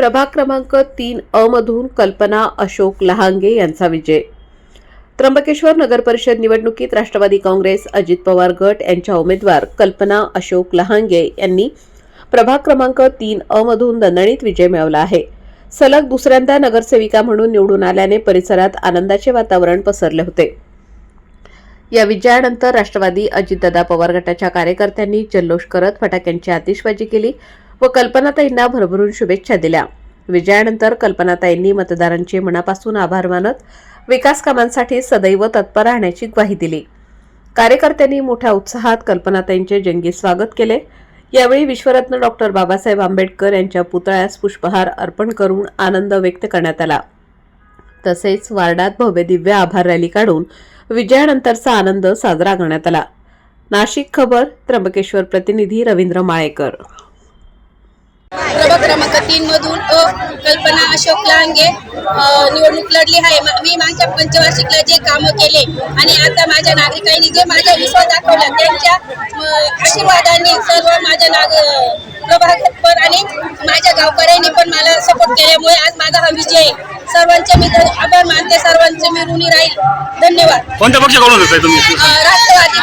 प्रभाग क्रमांक तीन अमधून कल्पना अशोक लहांगे यांचा विजय. त्र्यंबकेश्वर नगरपरिषद निवडणुकीत राष्ट्रवादी काँग्रेस अजित पवार गट यांच्या उमेदवार कल्पना अशोक लहांगे यांनी प्रभाग क्रमांक तीन अमधून मधून दणदणीत विजय मिळवला आहे. सलग दुसऱ्यांदा नगरसेविका म्हणून निवडून आल्याने परिसरात आनंदाचे वातावरण पसरले होते. या विजयानंतर राष्ट्रवादी अजितदादा पवार गटाच्या कार्यकर्त्यांनी जल्लोष करत फटाक्यांची आतिषबाजी केली. व कल्पनाताईंना भरभरून शुभेच्छा दिल्या. विजयानंतर कल्पनाताईंनी मतदारांचे मनापासून आभार मानत विकास कामांसाठी सदैव तत्पर राहण्याची ग्वाही दिली. कार्यकर्त्यांनी मोठ्या उत्साहात कल्पनाताईंचे जंगी स्वागत केले. यावेळी विश्वरत्न डॉक्टर बाबासाहेब आंबेडकर यांच्या पुतळ्यास पुष्पहार अर्पण करून आनंद व्यक्त करण्यात आला. तसेच वार्डात भव्य दिव्य आभार रॅली काढून विजयानंतरचा आनंद साजरा करण्यात आला. नाशिक खबर त्र्यंबकेश्वर प्रतिनिधी रवींद्र माळेकर. क्रमांक तीन मधून अ कल्पना अशोक लांगे निवडणूक लढली आहे. मा- मागच्या पंचवार्षिकला जे कामं केले आणि आता माझ्या नागरिकांनी जे माझा विश्वास दाखवला त्यांच्या आशीर्वादाने सर्व माझ्या नाग प्रभागात आणि माझ्या गावकऱ्यांनी पण मला सपोर्ट केल्यामुळे आज माझा हा विजय आहे. सर्वांचे मी आभार मानते. सर्वांचे मी ऋणी राहील. धन्यवाद. कोणत्या पक्षाकडून राष्ट्रवादी